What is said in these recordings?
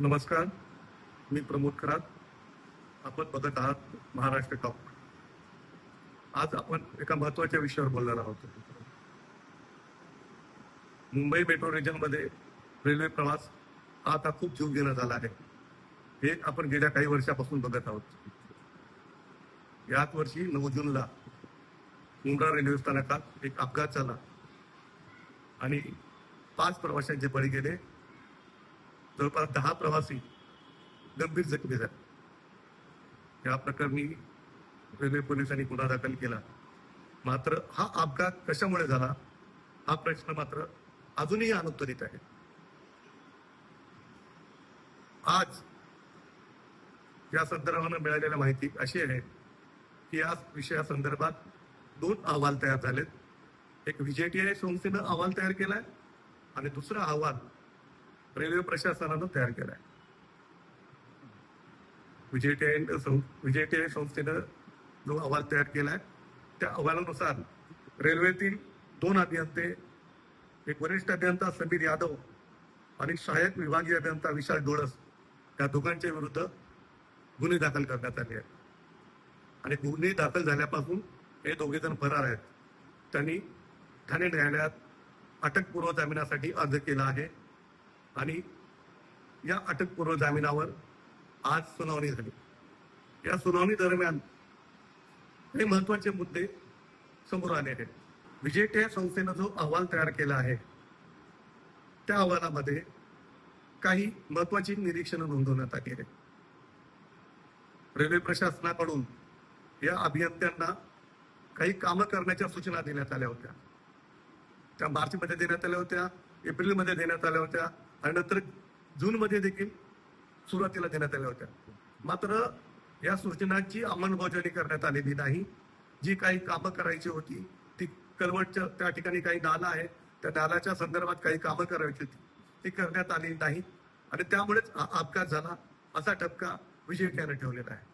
नमस्कार मी प्रमोद खरात आपण बघत आहात महाराष्ट्र टॉप आज आपण एका महत्त्वाच्या विषयावर बोलणार आहोत. मुंबई मेट्रो रिजनमध्ये रेल्वे प्रवास हा आता खूप जीव घेणं झाला आहे. हे आपण गेल्या काही वर्षापासून बघत आहोत. याच वर्षी नऊ जूनला मुंब्रा रेल्वे स्थानकात एक अपघात झाला. आणि पाच प्रवाशांचे बळी गेले. जवळपास दहा प्रवासी गंभीर जखमी झाले. या प्रकरणी रेल्वे पोलिसांनी गुन्हा दाखल केला. मात्र हा अपघात कशामुळे झाला? हा प्रश्न मात्र अजूनही अनुत्तरित आहे. आज या संदर्भानं मिळालेल्या माहिती अशी आहे की या विषयासंदर्भात दोन अहवाल तयार झालेत. एक व्हीजेटीआय संस्थेनं अहवाल तयार केलाय आणि दुसरा अहवाल रेल्वे प्रशासनानं तयार केलाय. विजयटीआय विजयटीआय संस्थेनं जो अहवाल तयार केलाय त्या अहवालानुसार रेल्वेतील दोन अभियंते एक वरिष्ठ अभियंता समीर यादव आणि सहाय्यक विभागीय अभियंता विशाल डोळस या दोघांच्या विरुद्ध गुन्हे दाखल करण्यात आले आहेत. आणि गुन्हे दाखल झाल्यापासून हे दोघे जण फरार आहेत. त्यांनी ठाणे न्यायालयात अटकपूर्व जामिनासाठी अर्ज केला आहे. आणि या अटकपूर्व जामिनावर आज सुनावणी झाली. या सुनावणी दरम्यान काही महत्त्वाचे मुद्दे समोर आले आहेत. विजेट्या संस्थेनं जो अहवाल तयार केला आहे त्या अहवालामध्ये काही महत्वाची निरीक्षणं नोंदवण्यात आली आहेत. रेल्वे प्रशासनाकडून या अभियंत्यांना काही कामं करण्याच्या सूचना देण्यात आल्या होत्या. त्या मार्चमध्ये देण्यात आल्या होत्या एप्रिलमध्ये देण्यात आल्या होत्या आणि नंतर जूनमध्ये देखील सुरुवातीला देण्यात आल्या होत्या. मात्र या सूचनांची अंमलबजावणी करण्यात आलेली नाही. जी काही कामं करायची होती ती कलवटच्या त्या ठिकाणी काही नाला आहे त्या नाल्याच्या संदर्भात काही कामं करायची होती ती करण्यात आली नाही. आणि त्यामुळेच अपघात झाला. असा ठपका विजय त्यानं ठेवलेला आहे.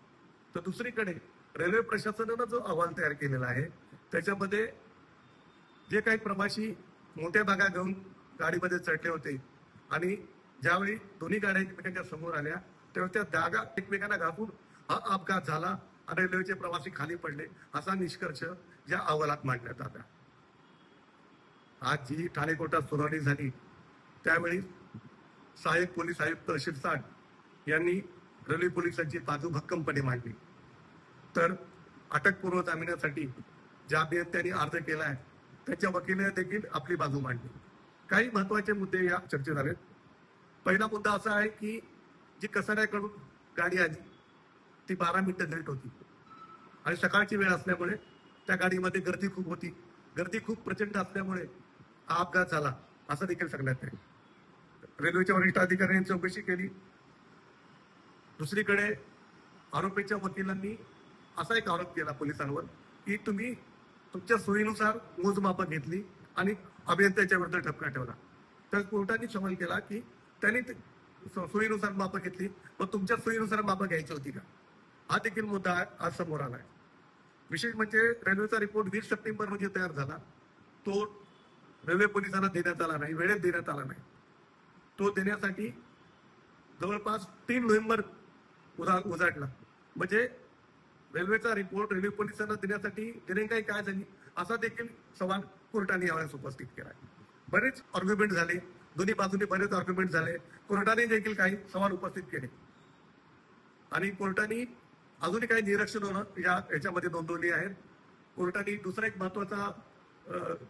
तर दुसरीकडे रेल्वे प्रशासनानं जो अहवाल तयार केलेला आहे त्याच्यामध्ये जे काही प्रवासी मोठ्या भागा घेऊन गाडीमध्ये चढले होते आणि ज्यावेळी दोन्ही गाड्या एकमेकांच्या समोर आल्या तेव्हा त्या जागा एकमेकांना घापून हा अपघात झाला आणि रेल्वेचे प्रवासी खाली पडले असा निष्कर्ष या अहवालात मांडण्यात आला. आज जी ठाणे कोर्टात सुनावणी झाली त्यावेळी सहाय्यक पोलीस आयुक्त शिरसाट यांनी रेल्वे पोलिसांची बाजू भक्कमपणे मांडली. तर अटकपूर्व जामिनासाठी ज्या अभियंत्यांनी अर्ज केला आहे त्याच्या वकिलाने देखील आपली बाजू मांडली. काही महत्त्वाचे मुद्दे या चर्चेत आलेत. पहिला मुद्दा असा आहे की जी कसाड्याकडून गाडी आली ती बारा मिनिटं लेट होती. आणि सकाळची वेळ असल्यामुळे त्या गाडीमध्ये गर्दी खूप होती. गर्दी खूप प्रचंड असल्यामुळे हा अपघात झाला असं देखील सांगण्यात येईल. रेल्वेच्या वरिष्ठ अधिकाऱ्यांनी चौकशी केली. दुसरीकडे आरोपीच्या वकिलांनी असा एक आरोप केला पोलिसांवर की तुम्ही तुमच्या सोयीनुसार मोजमापं घेतली. आणि अभियंत्याच्या विरुद्ध ठपका ठेवला. तर कोर्टाने सवाल केला की त्यांनी सोयीनुसार मापं घेतली. मग तुमच्या सोयीनुसार मापं घ्यायची होती का? हा देखील मुद्दा आज समोर आलाय. विशेष म्हणजे रेल्वेचा रिपोर्ट वीस सप्टेंबर रोजी तयार झाला. तो रेल्वे पोलिसांना देण्यात आला नाही वेळेत देण्यात आला नाही. तो देण्यासाठी जवळपास तीन नोव्हेंबर उदा उजाडला. म्हणजे रेल्वेचा रिपोर्ट रेल्वे पोलिसांना देण्यासाठी दिरंगाई काय झाली. असा देखील सवाल कोर्टाने यावेळेस उपस्थित केला बरेच आर्ग्युमेंट झाले. दोन्ही बाजूने बरेच आर्ग्युमेंट झाले. कोर्टाने देखील काही सवाल उपस्थित केले. आणि कोर्टाने अजूनही काही निरीक्षण होणं या याच्यामध्ये नोंदवली आहेत कोर्टाने दुसरा एक महत्त्वाचा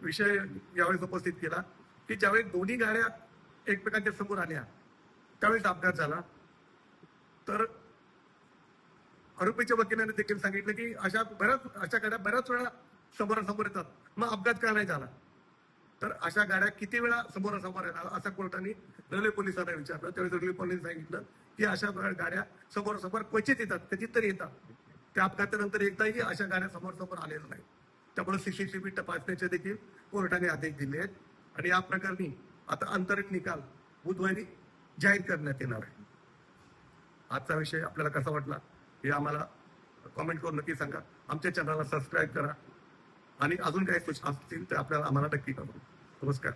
विषय यावेळेस उपस्थित केला की ज्यावेळी दोन्ही गाड्या एकमेकांच्या समोर आल्या त्यावेळेस अपघात झाला. तर आरोपीच्या वकिलाने देखील सांगितलं की अशा बऱ्याच अशा गाड्या बऱ्याच वेळा समोरासमोर येतात. मग अपघात का नाही झाला? तर अशा गाड्या किती वेळा समोरासमोर येणार? असं कोर्टाने रेल्वे पोलिसांना विचारलं. त्यावेळी रेल्वे पोलिसांनी सांगितलं की अशा गाड्या समोरासमोर क्वचित येतात. कधीतरी येतात. त्या अपघातानंतर एकदाही अशा गाड्या समोर समोर आलेल्या नाही त्यामुळे सीसीटीव्ही तपासण्याचे देखील कोर्टाने आदेश दिले आहेत. आणि या प्रकरणी आता अंतरिम निकाल बुधवारी जाहीर करण्यात येणार आहे. आजचा विषय आपल्याला कसा वाटला हे आम्हाला कॉमेंट करून नक्की सांगा. आमच्या चॅनलला सबस्क्राईब करा. आणि अजून काही सूचना असतील तर आपल्याला आम्हाला नक्की करू नमस्कार.